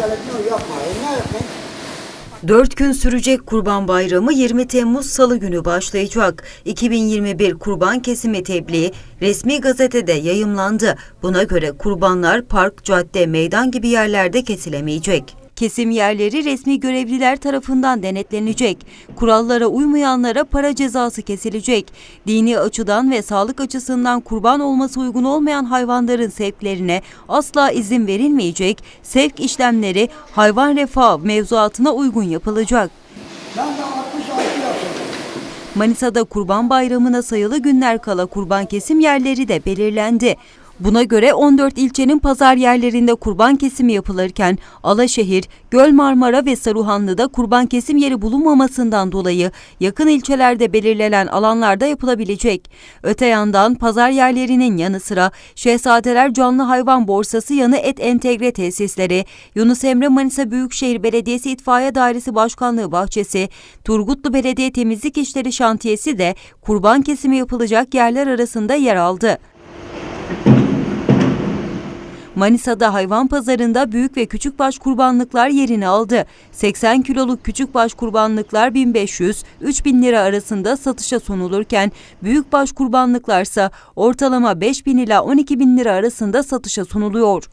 televizyon yapma. E ne yapayım? 4 gün sürecek Kurban Bayramı 20 Temmuz Salı günü başlayacak. 2021 Kurban Kesimi Tebliği resmi gazetede yayımlandı. Buna göre kurbanlar park, cadde, meydan gibi yerlerde kesilemeyecek. Kesim yerleri resmi görevliler tarafından denetlenecek. Kurallara uymayanlara para cezası kesilecek. Dini açıdan ve sağlık açısından kurban olması uygun olmayan hayvanların sevklerine asla izin verilmeyecek. Sevk işlemleri hayvan refahı mevzuatına uygun yapılacak. Ben de 66 yaşındayım. Manisa'da Kurban Bayramı'na sayılı günler kala kurban kesim yerleri de belirlendi. Buna göre 14 ilçenin pazar yerlerinde kurban kesimi yapılırken Alaşehir, Göl Marmara ve Saruhanlı'da kurban kesim yeri bulunmamasından dolayı yakın ilçelerde belirlenen alanlarda yapılabilecek. Öte yandan pazar yerlerinin yanı sıra Şehzadeler Canlı Hayvan Borsası yanı et entegre tesisleri, Yunus Emre Manisa Büyükşehir Belediyesi İtfaiye Dairesi Başkanlığı bahçesi, Turgutlu Belediye Temizlik İşleri Şantiyesi de kurban kesimi yapılacak yerler arasında yer aldı. Manisa'da hayvan pazarında büyük ve küçük baş kurbanlıklar yerini aldı. 80 kiloluk küçük baş kurbanlıklar 1500-3000 lira arasında satışa sunulurken büyük baş kurbanlıklarsa ortalama 5000 ila 12 bin lira arasında satışa sunuluyor.